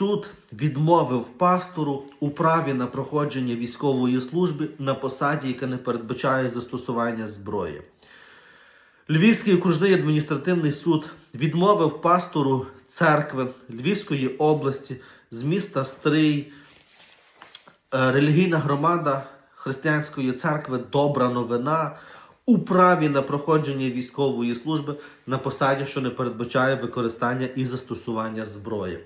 Суд відмовив пастору у праві на проходження військової служби на посаді, яка не передбачає застосування зброї. Львівський окружний адміністративний суд відмовив пастору церкви Львівської області з міста Стрий, е, релігійна громада Християнської церкви Добра новина у праві на проходження військової служби на посаді, що не передбачає використання і застосування зброї.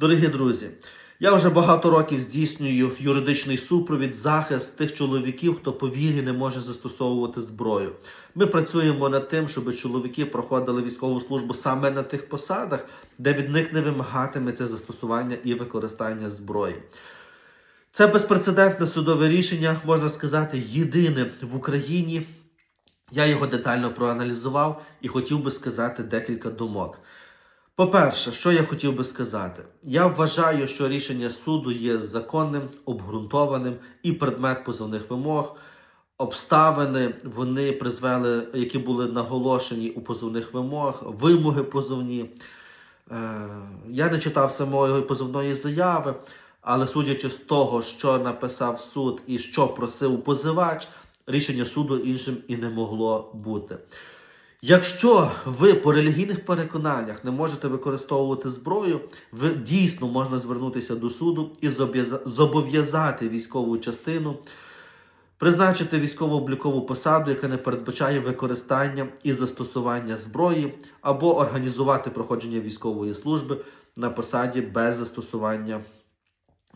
Дорогі друзі, я вже багато років здійснюю юридичний супровід, захист тих чоловіків, хто по вірі не може застосовувати зброю. Ми працюємо над тим, щоб чоловіки проходили військову службу саме на тих посадах, де від них не вимагатиметься застосування і використання зброї. Це безпрецедентне судове рішення, можна сказати, єдине в Україні. Я його детально проаналізував і хотів би сказати декілька думок. По-перше, що я хотів би сказати? Я вважаю, що рішення суду є законним, обґрунтованим і предмет позовних вимог. Обставини вони призвели, які були наголошені у позовних вимог, вимоги позовні. Е, я не читав самої позовної заяви, але судячи з того, що написав суд і що просив позивач, рішення суду іншим і не могло бути. Якщо ви по релігійних переконаннях не можете використовувати зброю, ви дійсно можна звернутися до суду і зобов'язати військову частину, призначити військово-облікову посаду, яка не передбачає використання і застосування зброї, або організувати проходження військової служби на посаді без застосування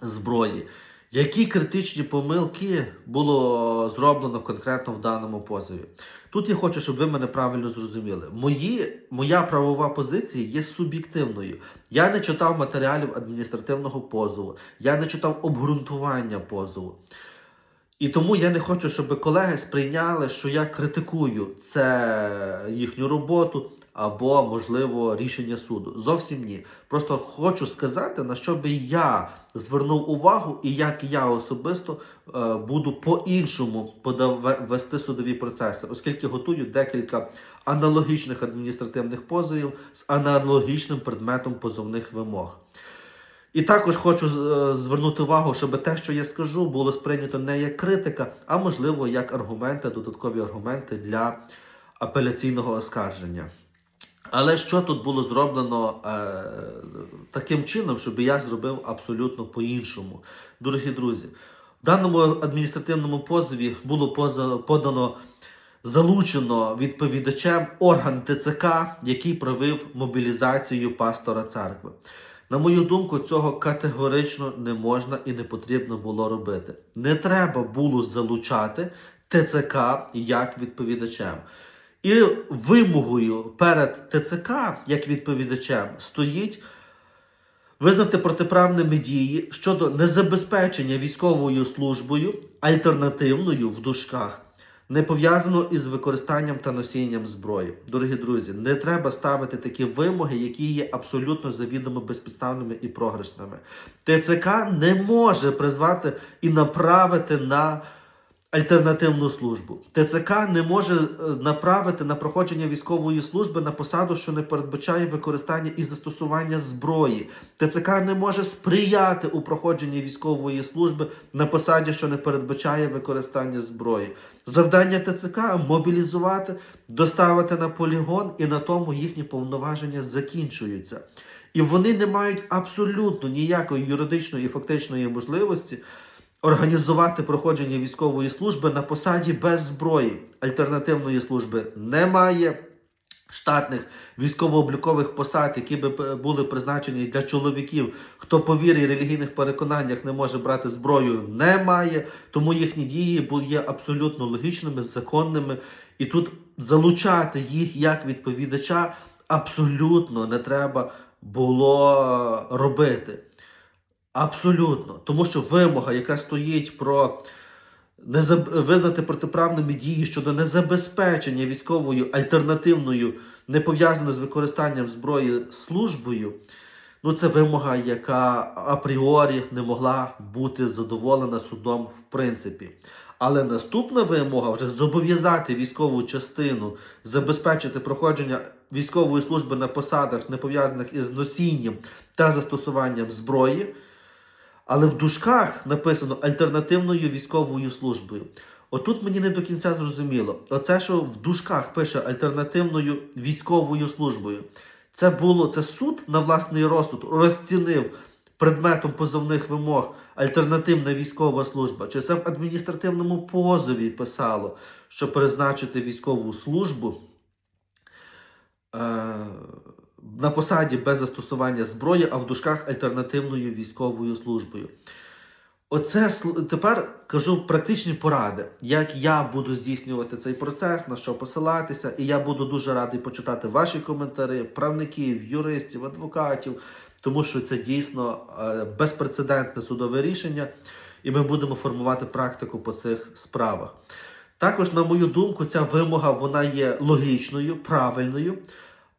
зброї. Які критичні помилки було зроблено конкретно в даному позові? Тут я хочу, щоб ви мене правильно зрозуміли. Мої, моя правова позиція є суб'єктивною. Я не читав матеріалів адміністративного позову, я не читав обґрунтування позову. І тому я не хочу, щоб колеги сприйняли, що я критикую це їхню роботу або, можливо, рішення суду. Зовсім ні. Просто хочу сказати, на що би я звернув увагу і як я особисто е, буду по-іншому вести судові процеси, оскільки готую декілька аналогічних адміністративних позовів з аналогічним предметом позовних вимог. І також хочу е, звернути увагу, щоб те, що я скажу, було сприйнято не як критика, а можливо як аргументи, додаткові аргументи для апеляційного оскарження. Але що тут було зроблено е, таким чином, щоб я зробив абсолютно по-іншому? Дорогі друзі, в даному адміністративному позові було подано залучено відповідачем орган ТЦК, який провів мобілізацію пастора церкви. На мою думку, цього категорично не можна і не потрібно було робити. Не треба було залучати ТЦК як відповідачем. І вимогою перед ТЦК як відповідачем стоїть визнати протиправними дії щодо незабезпечення військовою службою альтернативною в дужках, не пов'язано із використанням та носінням зброї. Дорогі друзі, не треба ставити такі вимоги, які є абсолютно завідомо безпідставними і програшними. ТЦК не може призвати і направити на альтернативну службу. ТЦК не може е, направити на проходження військової служби на посаду, що не передбачає використання і застосування зброї. ТЦК не може сприяти у проходженні військової служби на посаді, що не передбачає використання зброї. Завдання ТЦК мобілізувати, доставити на полігон, і на тому їхні повноваження закінчуються. І вони не мають абсолютно ніякої юридичної і фактичної можливості організувати проходження військової служби на посаді без зброї. Альтернативної служби немає. Штатних військово-облікових посад, які би були призначені для чоловіків, хто по вірі і релігійних переконаннях не може брати зброю, немає. Тому їхні дії є абсолютно логічними, законними. І тут залучати їх як відповідача абсолютно не треба було робити. Абсолютно. Тому що вимога, яка стоїть про незаб... визнати протиправними дії щодо незабезпечення військовою альтернативною, не пов'язаною з використанням зброї службою, ну це вимога, яка апріорі не могла бути задоволена судом в принципі. Але наступна вимога вже зобов'язати військову частину забезпечити проходження військової служби на посадах, не пов'язаних із носінням та застосуванням зброї. Але в дужках написано альтернативною військовою службою. Отут мені не до кінця зрозуміло. Оце, що в дужках пише альтернативною військовою службою. Це було це суд на власний розсуд розцінив предметом позовних вимог альтернативна військова служба. Чи це в адміністративному позові писало, що призначити військову службу е, на посаді без застосування зброї, а в дужках альтернативною військовою службою. Оце тепер кажу практичні поради, як я буду здійснювати цей процес, на що посилатися, і я буду дуже радий почитати ваші коментарі, правників, юристів, адвокатів, тому що це дійсно е, безпрецедентне судове рішення, і ми будемо формувати практику по цих справах. Також, на мою думку, ця вимога вона є логічною, правильною.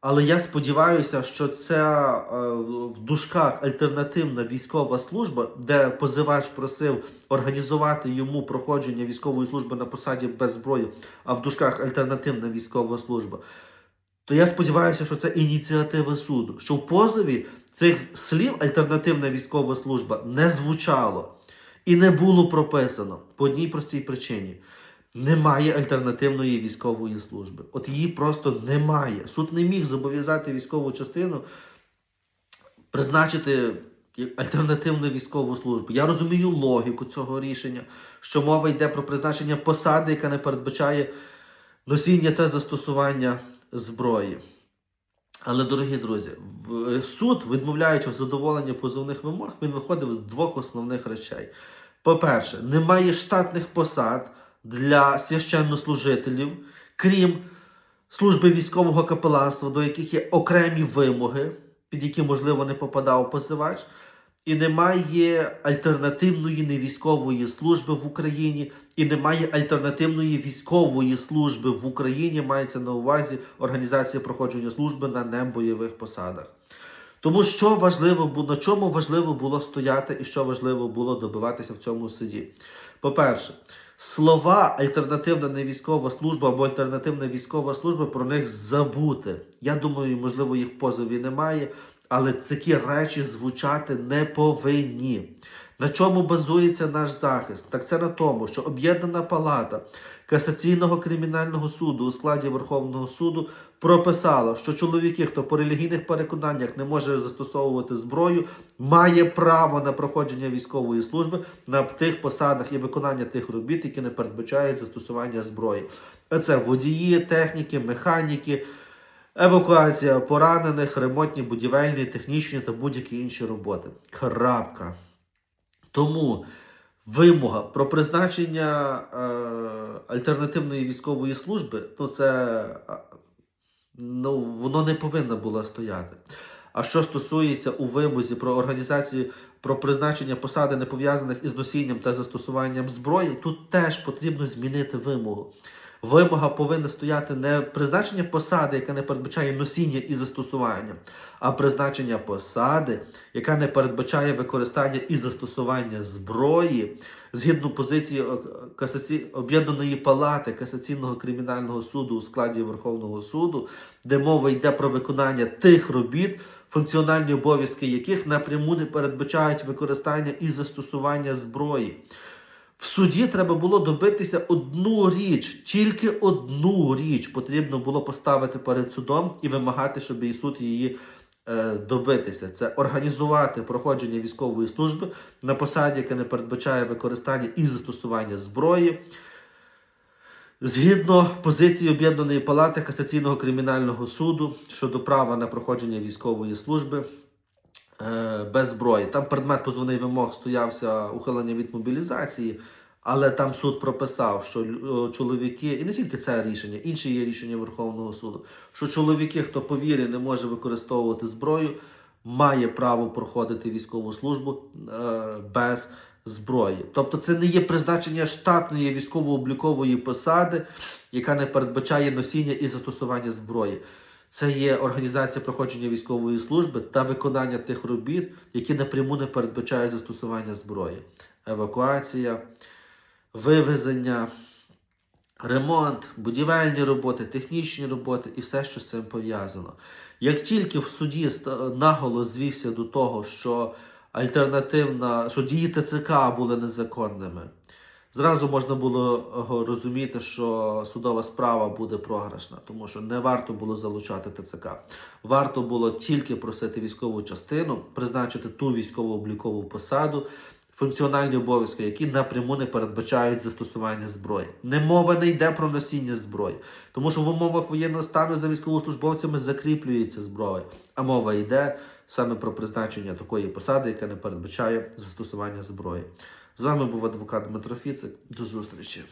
Але я сподіваюся, що ця е, в дужках альтернативна військова служба, де позивач просив організувати йому проходження військової служби на посаді без зброї, а в дужках альтернативна військова служба, то я сподіваюся, що це ініціатива суду, що в позові цих слів альтернативна військова служба не звучало і не було прописано по одній простій причині. Немає альтернативної військової служби. От її просто немає. Суд не міг зобов'язати військову частину призначити альтернативну військову службу. Я розумію логіку цього рішення, що мова йде про призначення посади, яка не передбачає носіння та застосування зброї. Але, дорогі друзі, суд, відмовляючи в задоволенні позовних вимог, він виходив з двох основних речей. По-перше, немає штатних посад для священнослужителів, крім служби військового капеланства, до яких є окремі вимоги, під які, можливо, не попадав позивач, і немає альтернативної невійськової служби в Україні, і немає альтернативної військової служби в Україні, мається на увазі організація проходження служби на небойових посадах. Тому що важливо на чому важливо було стояти і що важливо було добиватися в цьому суді. По-перше, слова альтернативна невійськова служба або альтернативна військова служба про них забути. Я думаю, можливо, їх в позові немає, але такі речі звучати не повинні. На чому базується наш захист? Так це на тому, що об'єднана палата касаційного кримінального суду у складі Верховного суду прописала, що чоловіки, хто по релігійних переконаннях не може застосовувати зброю, має право на проходження військової служби на тих посадах і виконання тих робіт, які не передбачають застосування зброї. Це водії, техніки, механіки, евакуація поранених, ремонтні, будівельні, технічні та будь-які інші роботи. Крапка. Тому вимога про призначення е, альтернативної військової служби, ну це ну, воно не повинно було стояти. А що стосується у вимозі про організацію про призначення посади не пов'язаних із носінням та застосуванням зброї, тут теж потрібно змінити вимогу. Вимога повинна стояти не призначення посади, яка не передбачає носіння і застосування, а призначення посади, яка не передбачає використання і застосування зброї згідно позиції е, касаці... об'єднаної палати касаційного кримінального суду у складі Верховного суду, де мова йде про виконання тих робіт, функціональні обов'язки яких напряму не передбачають використання і застосування зброї. В суді треба було добитися одну річ, тільки одну річ потрібно було поставити перед судом і вимагати, щоб і суд її е, добитися. Це організувати проходження військової служби на посаді, яка не передбачає використання і застосування зброї. Згідно позиції Об'єднаної палати касаційного кримінального суду щодо права на проходження військової служби без зброї. Там предмет позовний вимог стоявся ухилення від мобілізації, але там суд прописав, що е, чоловіки, і не тільки це рішення, інші є рішення Верховного суду, що чоловіки, хто по вірі не може використовувати зброю, має право проходити військову службу е, без зброї. Тобто це не є призначення штатної військово-облікової посади, яка не передбачає носіння і застосування зброї. Це є організація проходження військової служби та виконання тих робіт, які напряму не передбачають застосування зброї. Евакуація, вивезення, ремонт, будівельні роботи, технічні роботи і все, що з цим пов'язано. Як тільки в суді наголос звівся до того, що альтернативна, що дії ТЦК були незаконними, зразу можна було е, розуміти, що судова справа буде програшна, тому що не варто було залучати ТЦК. Варто було тільки просити військову частину, призначити ту військово-облікову посаду, функціональні обов'язки, які напряму не передбачають застосування зброї. Не мова не йде про носіння зброї, тому що в умовах воєнного стану за військовослужбовцями закріплюється зброя, а мова йде саме про призначення такої посади, яка не передбачає застосування зброї. З вами був адвокат Дмитро Фіцик. До зустрічі.